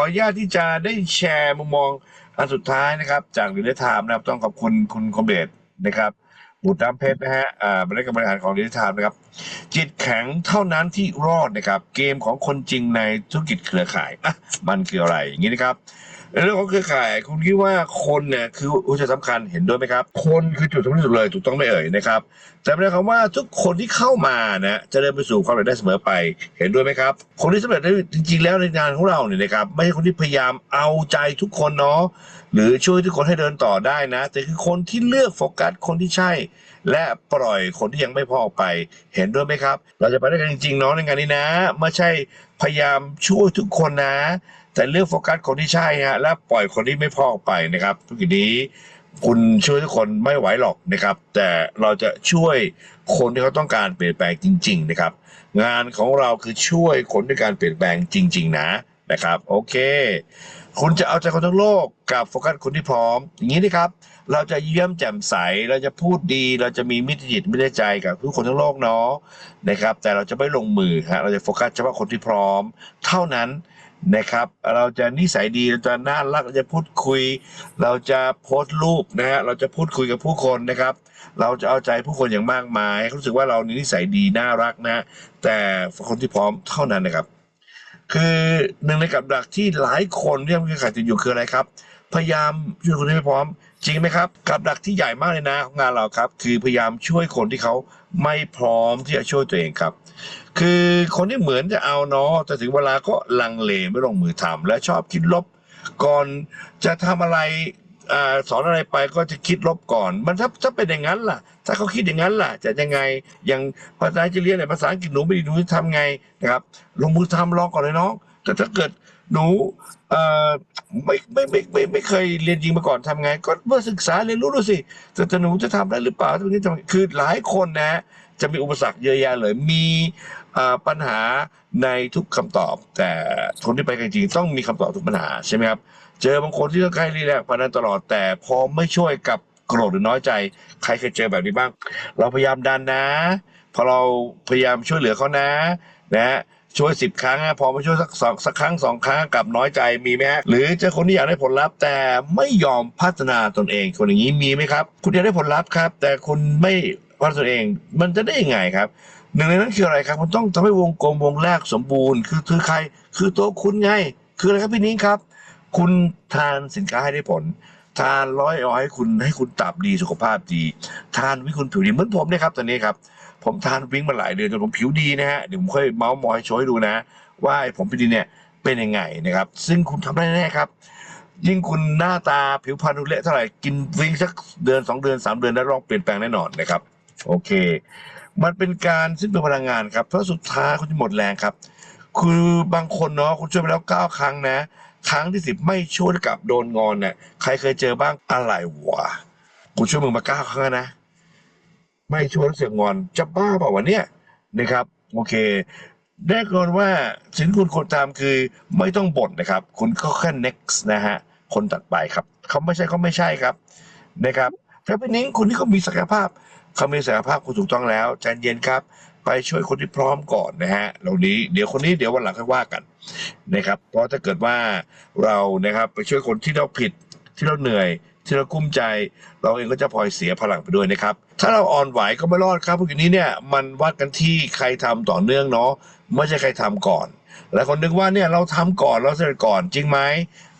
ออนุญาตที่จะได้แชร์มุมมองอันสุดท้ายนะครับ จากดิเลทามนะครับ ต้องขอบคุณคุณคอมเบตนะครับบุตรน้ำเพชรนะฮะอ่าบริการบริหารของดิเลทามนะครับ จิตแข็งเท่านั้นที่รอดนะครับ เกมของคนจริงในธุรกิจเครือข่ายอะมันคืออะไรอย่างนี้นะครับเรื่องของเครือข่ายคุณคิดว่าคนเนี่ยคือหัวใจสำคัญเห็นด้วยไหมครับ คนคือจุดสำคัญที่สุดเลยถูกต้องไหม่เอ่ยนะครับ แต่ไม่ได้คำว่าทุกคนที่เข้ามานะจะเดินไปสู่ความสำเร็จได้เสมอไปเห็นด้วยไหมครับ คนที่สำเร็จได้จริงๆแล้วในงานของเราเนี่ยนะครับไม่ใช่คนที่พยายามเอาใจทุกคนเนาะหรือช่วยทุกคนให้เดินต่อได้นะ แต่คือคนที่เลือกโฟกัสคนที่ใช่ และปล่อยคนที่ยังไม่พอออกไป เห็นด้วยไหมครับ เราจะไปได้กันจริงๆเนาะในงานนี้นะ ไม่ใช่พยายามช่วยทุกคนนะ แต่เลือกโฟกัสคนที่ใช่ฮะและปล่อยคนที่ไม่พอออกไปนะครับทุกทีนี้คุณช่วยทุกคนไม่ไหวหรอกนะครับ แต่เราจะช่วยคนที่เขาต้องการเปลี่ยนแปลงจริง ๆ นะครับ งานของเราคือช่วยคนด้วยการเปลี่ยนแปลงจริง ๆ นะ นะครับ โอเค คุณจะเอาใจคนทั้งโลกกับโฟกัสคนที่พร้อม อย่างนี้นะครับ เราจะเยี่ยมแจ่มใส เราจะพูดดี เราจะมีมิตรจิตมิตรใจกับทุกคนทั้งโลกเนาะนะครับ แต่เราจะไม่ลงมือฮะเราจะโฟกัสเฉพาะคนที่พร้อม เท่านั้นนะครับ เราจะนิสัยดี เราจะน่ารัก เราจะพูดคุย เราจะโพสต์รูปนะฮะ เราจะพูดคุยกับผู้คนนะครับ เราจะเอาใจผู้คนอย่างมากมาย รู้สึกว่าเรานิสัยดี น่ารักนะ แต่คนที่พร้อมเท่านั้นนะครับ คือหนึ่งในกับดักที่หลายคนที่ยังขาดติดอยู่คืออะไรครับ พยายามช่วยคนที่ไม่พร้อม จริงไหมครับ กับดักที่ใหญ่มากเลยนะของงานเราครับ คือพยายามช่วยคนที่เขาไม่พร้อมที่จะช่วยตัวเองครับ คือคนที่เหมือนจะเอาเนาะแต่ถึงเวลาก็ลังเลไม่ลงมือทำและชอบคิดลบก่อนจะทำอะไร สอนอะไรไปก็จะคิดลบก่อน มันถ้าถ้าเป็นอย่างนั้นล่ะ ถ้าเขาคิดอย่างนั้นล่ะ จะยังไงอย่างภาษาจะเรียนเนี่ยภาษาอังกฤษหนูไม่ดีหนูจะทำไงนะครับ ลงมือทำลองก่อนเลยน้องแต่ถ้าเกิดหนูเอ่อไม่ไม่ไม่ไม่ไม่เคยเรียนจริงมาก่อนทำไง ก็เมื่อศึกษาเรียนรู้ดูสิแต่หนูจะทำได้หรือเปล่าตรงนี้ทำคือหลายคนนะ จะมีอุปสรรคเยอะแยะเลยมีปัญหาในทุกคำตอบ แต่คนที่ไปจริงต้องมีคำตอบทุกปัญหาใช่ไหมครับเจอบางคนที่ต้องใกล้รีแลกพนันตลอดแต่พอไม่ช่วยกับโกรธหรือน้อยใจ ใครเคยเจอแบบนี้บ้าง เราพยายามดันนะ พอเราพยายามช่วยเหลือเขานะ นะช่วยสิบครั้งพอมาช่วยสักสองสักครั้งสองครั้งกลับน้อยใจมีไหมฮะหรือเจอคนที่อยากได้ผลลัพธ์แต่ไม่ยอมพัฒนาตนเองคนอย่างนี้มีไหมครับ คุณอยากได้ผลลัพธ์ครับ แต่คุณไม่ พัฒนาตนเองมันจะได้ยังไงครับ หนึ่งในนั้นคืออะไรครับคุณต้องทำให้วงกลมวงแรกสมบูรณ์ คือคือใคร คือตัวคุณไง คืออะไรครับพี่นิ้งครับ คุณทานสินค้าให้ได้ผล ทานร้อยออยให้คุณให้คุณตับดีสุขภาพดี ทานวิคุณผิวดีเหมือนผมเนี่ยครับตอนนี้ครับ ผมทานวิ่งมาหลายเดือนจนผมผิวดีนะฮะเดี๋ยวผมค่อยเมาส์มอยโชว์ให้ดูนะ ว่าไอ้ผมผิวดีเนี่ยเป็นยังไงนะครับ ซึ่งคุณทำได้แน่ครับยิ่งคุณหน้าตาผิวพรรณดูเละเท่าไหร่กินวิ่งสักเดือนสองเดือนสามเดือนแล้วลองเปลี่ยนแปลงแน่นอนนะครับ โอเค มันเป็นการซึ่งเป็นพลังงานครับ เพราะสุดท้ายคุณจะหมดแรงครับ คือบางคนเนาะคุณช่วยไปแล้วเก้าครั้งนะ ครั้งที่สิบไม่ช่วยกลับโดนงอนเนี่ยใครเคยเจอบ้างอะไรวะคุณช่วยมึงมาเก้าครั้งแล้วนะ ไม่ช่วยแล้วเสียงอน จะบ้าเปล่าวะเนี่ยนะครับ โอเคแน่นอนว่าสิ่งที่คุณควรทำคือไม่ต้องบ่นนะครับ คุณก็แค่ next นะฮะคนตัดไปครับ เขาไม่ใช่เขาไม่ใช่ครับนะครับถ้าเป็นนิ้งคุณนี่เขามีศักยภาพ เขามีศักยภาพคุณถูกต้องแล้วใจเย็นครับ ไปช่วยคนที่พร้อมก่อนนะฮะเหล่านี้เดี๋ยวคนนี้เดี๋ยววันหลังค่อยว่ากันนะครับเพราะถ้าเกิดว่าเรานะครับไปช่วยคนที่เราผิดที่เราเหนื่อย ที่เรากุ้มใจ เราเองก็จะพลอยเสียพลังไปด้วยนะครับ ถ้าเราอ่อนไหวก็ไม่รอดครับพวกนี้เนี่ยมันวัดกันที่ใครทำต่อเนื่องเนาะไม่ใช่ใครทำก่อนหลายคนนึกว่าเนี่ยเราทำก่อนเราเสร็จก่อนจริงไหม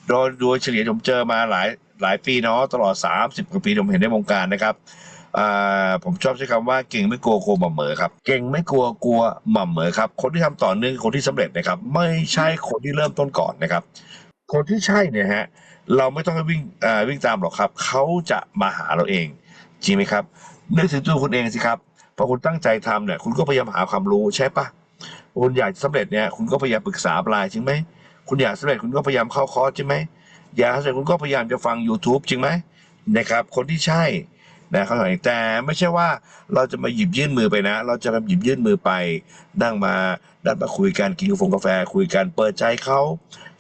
โดยโดยเฉลี่ยผมเจอมาหลายหลายปีเนาะตลอด 30กว่าปีผมเห็นในวงการนะครับ ผมชอบใช้คำว่าเก่งไม่กลัวกลัวหม่ำเหมอครับ เก่งไม่กลัวกลัวหม่ำเหมอครับ คนที่ทำต่อเนื่องคนที่สำเร็จนะครับ ไม่ใช่คนที่เริ่มต้นก่อนนะครับ คนที่ใช่เนี่ยฮะเราไม่ต้องวิ่งวิ่งตามหรอกครับ เขาจะมาหาเราเอง จริงไหมครับนึกถึงตัวคุณเองสิครับพอคุณตั้งใจทำเนี่ย คุณก็พยายามหาความรู้ใช่ปะคุณอยากสำเร็จเนี่ยคุณก็พยายามปรึกษาปลายจริงไหมคุณอยากสำเร็จคุณก็พยายามเข้าคอร์สจริงไหมอยากสำเร็จคุณก็พยายามจะฟัง YouTube จริงไหมนะครับ คนที่ใช่ นะเขาบอกแต่ไม่ใช่ว่าเราจะมาหยิบยื่นมือไปนะ เราจะมาหยิบยื่นมือไปนั่งมาดันมาคุยกันกินกาแฟกาแฟคุยกันเปิดใจเขา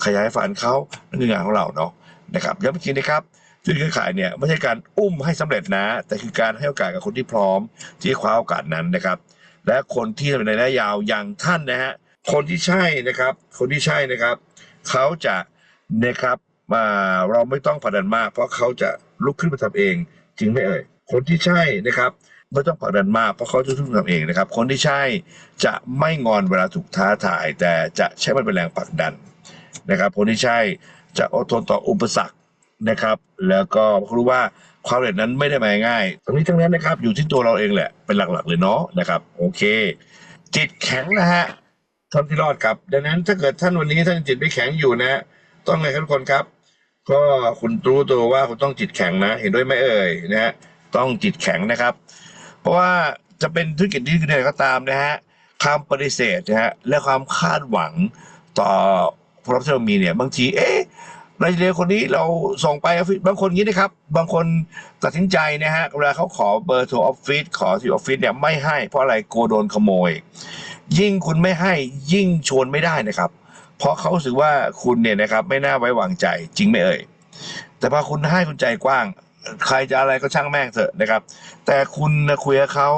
ขยายฝันเขานั่นคืองานของเราเนาะนะครับย้ำอีกทีนะครับธุรกิจขายเนี่ยไม่ใช่การอุ้มให้สำเร็จนะ แต่คือการให้โอกาสกับคนที่พร้อม ที่คว้าโอกาสนั้นนะครับ และคนที่ในระยะยาวอย่างท่านนะฮะคนที่ใช่นะครับ คนที่ใช่นะครับเขาจะนะครับมาเราไม่ต้องผลักดันมาก เพราะเขาจะลุกขึ้นมาทำเองจริงไหมเอ่ย คนที่ใช่นะครับไม่ต้องกดันมากเพราะเขาจะลุกขึ้นมทำเองนะครับ คนที่ใช่จะไม่งอนเวลาถูกท้าทาย แต่จะใช้มันเป็นแรงผลักดันนะครับ คนที่ใช่จะอดทนต่ออุปสรรคนะครับ แล้วก็รู้ว่าความสำเร็จนั้นไม่ได้มาง่ายทั้งนี้ทั้งนั้นนะครับอยู่ที่ตัวเราเองแหละเป็นหลักๆเลยเนาะนะครับ โอเค จิตแข็งนะฮะท่านที่รอดครับ ดังนั้นถ้าเกิดท่านวันนี้ท่านจิตไม่แข็งอยู่นะ ต้องไงครับทุกคนครับ ก็คุณรู้ตัวว่าคุณต้องจิตแข็งนะ เห็นด้วยไหมเอ่ยนะฮะ ต้องจิตแข็งนะครับ เพราะว่าจะเป็นธุรกิจที่ไหนก็ตามนะฮะคำปฏิเสธนะฮะและความคาดหวังต่อผลลัพธ์ที่เรามีเนี่ยบางทีเอ๊ะนายเรียนคนนี้เราส่งไปออฟฟิศบางคนอย่งนี้นะครับ บางคนตัดสินใจนะฮะเวลาเขาขอเบอร์โทรออฟฟิศขอที่ออฟฟิศเนี่ยไม่ให้เพราะอะไรกลัวโดนขโมย ยิ่งคุณไม่ให้ยิ่งชวนไม่ได้นะครับ เพราะเขาสึกว่าคุณเนี่ยนะครับไม่น่าไว้วางใจจริงไหมเอ่ยแต่พอคุณให้คุณใจกว้าง ใครจะอะไรก็ช่างแม่งเถอะนะครับ แต่คุณนะคุยกับเขา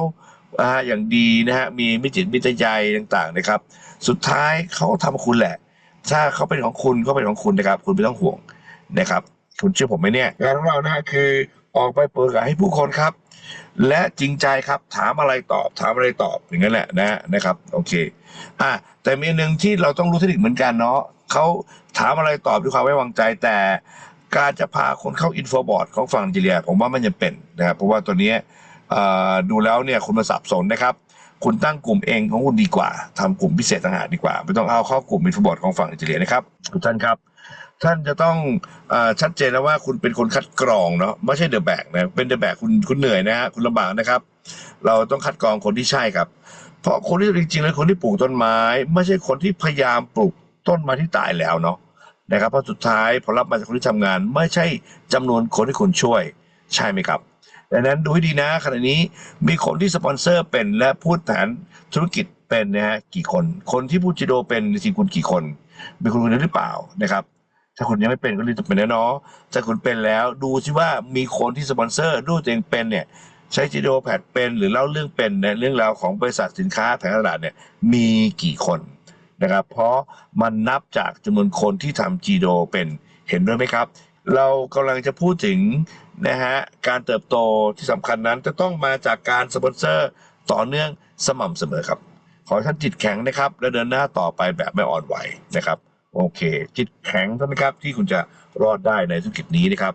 อ่าอย่างดีนะฮะมีมิจิตมิตรใจต่างๆนะครับ สุดท้ายเขาทำคุณแหละ ถ้าเขาเป็นของคุณก็เป็นของคุณนะครับ คุณไม่ต้องห่วงนะครับ คุณเชื่อผมไหมเนี่ยงานของเรานะคือออกไปเปิดโอกาสให้ผู้คนครับ และจริงใจครับถามอะไรตอบ ถามอะไรตอบอย่างนั้นแหละนะนะครับ โอเคอะแต่มีอันหนึ่งที่เราต้องรู้เทคนิคเหมือนกันเนาะเขาถามอะไรตอบด้วยความไว้วางใจแต่ การจะพาคนเข้าอินโฟบอร์ดของฝั่งไนจีเรีย ผมว่ามันยังเป็นนะครับเพราะว่าตัวเนี้ยเอ่อดูแล้วเนี่ยคุณมาสับสนนะครับ คุณตั้งกลุ่มเองของคุณดีกว่าทำกลุ่มพิเศษต่างหากดีกว่า ไม่ต้องเอาเข้ากลุ่มอินโฟบอร์ดของฝั่งไนจีเรียนะครับทุกท่านครับ ท่านจะต้องเออชัดเจนนะว่าคุณเป็นคนคัดกรองเนาะไม่ใช่เดอะแบกนะเป็นเดอะแบกคุณคุณเหนื่อยนะฮะคุณลำบากนะครับ เราต้องคัดกรองคนที่ใช่ครับ เพราะคนที่จริงๆแล้วคนที่ปลูกต้นไม้ ไม่ใช่คนที่พยายามปลูกต้นไม้ที่ตายแล้วเนาะ นะครับเพราะสุดท้ายผลลัพธ์มาจากคนที่ทำงาน ไม่ใช่จำนวนคนที่คุณช่วย ใช่ไหมครับดังนั้นดูให้ดีนะขณะนี้มีคนที่สปอนเซอร์เป็นและพูดแทนธุรกิจเป็นนะฮะกี่คน คนที่พูดจิโดเป็นในทีมคุณกี่คนเป็นคนคนนั้นหรือเปล่านะครับ ถ้าคุณยังไม่เป็นก็รีบเป็นนะเนาะถ้าคุณเป็นแล้ว ดูซิว่ามีคนที่สปอนเซอร์ด้วยตัวเองเป็นเนี่ยใช้จีโดแพดเป็นหรือเล่าเรื่องเป็นในเรื่องราวของบริษัทสินค้าแผงตลาดเนี่ยมีกี่คน นะครับ เพราะมันนับจากจำนวนคนที่ทำจีโดเป็นเห็นด้วยไหมครับ เรากำลังจะพูดถึงนะฮะการเติบโตที่สำคัญนั้นจะต้องมาจากการสปอนเซอร์ต่อเนื่องสม่ำเสมอครับ ขอให้ท่านจิตแข็งนะครับ และเดินหน้าต่อไปแบบไม่อ่อนไหวนะครับ โอเค จิตแข็งท่านั้นครับที่คุณจะรอดได้ในธุรกิจนี้นะครับ